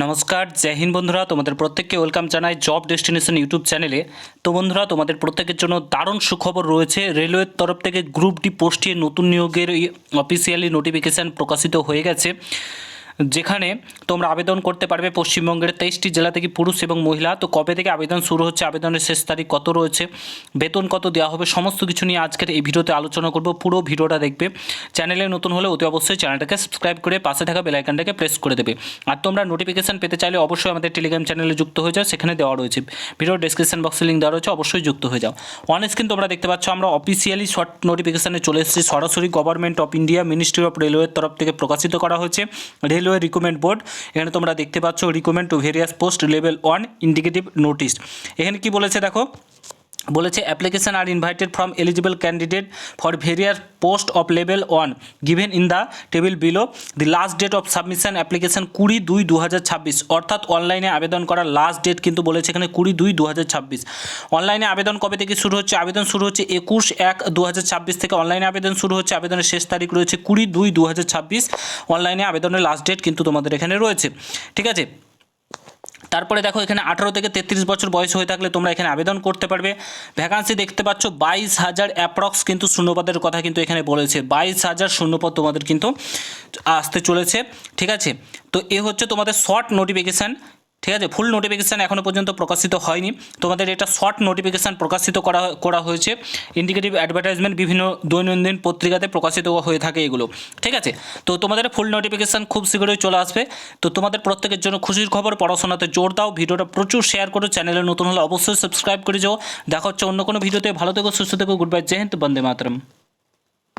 নমস্কার, জয় হিন্দ বন্ধুরা, তোমাদের প্রত্যেককে ওয়েলকাম জানাই জব ডেস্টিনেশন ইউটিউব চ্যানেলে তো বন্ধুরা, তোমাদের প্রত্যেকের জন্য দারুণ সুখবর রয়েছে। রেলওয়ের তরফ থেকে গ্রুপ ডি পোস্টে নতুন নিয়োগের অফিসিয়ালি নোটিফিকেশান প্রকাশিত হয়ে গেছে। যেখানে তোমরা আবেদন করতে পারবে পশ্চিমবঙ্গের তেইশটি জেলা থেকে পুরুষ এবং মহিলা। তো কবে থেকে আবেদন শুরু হচ্ছে? আবেদনের শেষ তারিখ কত রয়েছে? বেতন কত দেওয়া হবে? সমস্ত কিছু নিয়ে আজকের এই ভিডিওতে আলোচনা করব। পুরো ভিডিওটা দেখবে। চ্যানেলে নতুন হলে অতি অবশ্যই চ্যানেলটাকে সাবস্ক্রাইব করে পাশে থাকা বেলাইকানটাকে প্রেস করে দেবে। আর তোমরা নোটিফিকেশান পেতে চাইলে অবশ্যই আমাদের টেলিগ্রাম চ্যানেলে যুক্ত হয়ে যাও। সেখানে দেওয়া রয়েছে। ভিডিও ডেসক্রিপশন বক্সে লিঙ্ক দেওয়া রয়েছে। অবশ্যই যুক্ত হয়ে যাও। অন স্ক্রিন তোমরা দেখতে পাচ্ছ, আমরা অফিসিয়ালি শর্ট নোটিফিকেশানে চলে এসেছি। সরাসরি government of India ministry of রেলওয়ের তরফ থেকে প্রকাশিত করা হয়েছে। রেলওয়ে রিকমেন্ড বোর্ড এখানে তোমরা দেখতে পাচ্ছ recommend to various post level one indicative notice এখানে কি বলেছে দেখো? বলেছে application R invited from eligible candidate for various post of level one given in the table below the last date of submission application কুড়ি দুই দু অর্থাৎ অনলাইনে আবেদন করার লাস্ট ডেট কিন্তু বলেছে এখানে কুড়ি দুই দু অনলাইনে আবেদন কবে থেকে শুরু হচ্ছে? আবেদন শুরু হচ্ছে একুশ এক দু থেকে। অনলাইনে আবেদন শুরু হচ্ছে, আবেদনের শেষ তারিখ রয়েছে কুড়ি দুই দু অনলাইনে আবেদনের লাস্ট ডেট কিন্তু তোমাদের এখানে রয়েছে। ঠিক আছে? তারপরে দেখো এখানে আঠারো থেকে তেত্রিশ বছর বয়স হয়ে থাকলে তোমরা এখানে আবেদন করতে পারবে। ভ্যাকান্সি দেখতে পাচ্ছ বাইশ হাজার অ্যাপ্রক্স কিন্তু শূন্যপদের কথা কিন্তু এখানে বলেছে। বাইশ হাজার শূন্যপদ তোমাদের কিন্তু আসতে চলেছে। ঠিক আছে? তো এ হচ্ছে তোমাদের শর্ট নোটিফিকেশান ঠিক আছে? ফুল নোটিফিকেশান এখনও পর্যন্ত প্রকাশিত হয়নি। তোমাদের এটা শর্ট নোটিফিকেশান প্রকাশিত করা করা হয়েছে। ইন্ডিকেটিভ অ্যাডভার্টাইজমেন্ট বিভিন্ন দৈনন্দিন পত্রিকাতে প্রকাশিত হয়ে থাকে এগুলো। ঠিক আছে? তো তোমাদের ফুল নোটিফিকেশান খুব শীঘ্রই চলে আসবে। তো তোমাদের প্রত্যেকের জন্য খুশির খবর, পড়াশোনাতে জোর দাও। ভিডিওটা প্রচুর শেয়ার করো। চ্যানেলে নতুন হলে অবশ্যই সাবস্ক্রাইব করে যাও। দেখা হচ্ছে অন্য কোনো ভিডিওতে। ভালো থেকো, সুস্থ থেকো। গুড বাই জয় হিন্দ, বন্দে মাতরম।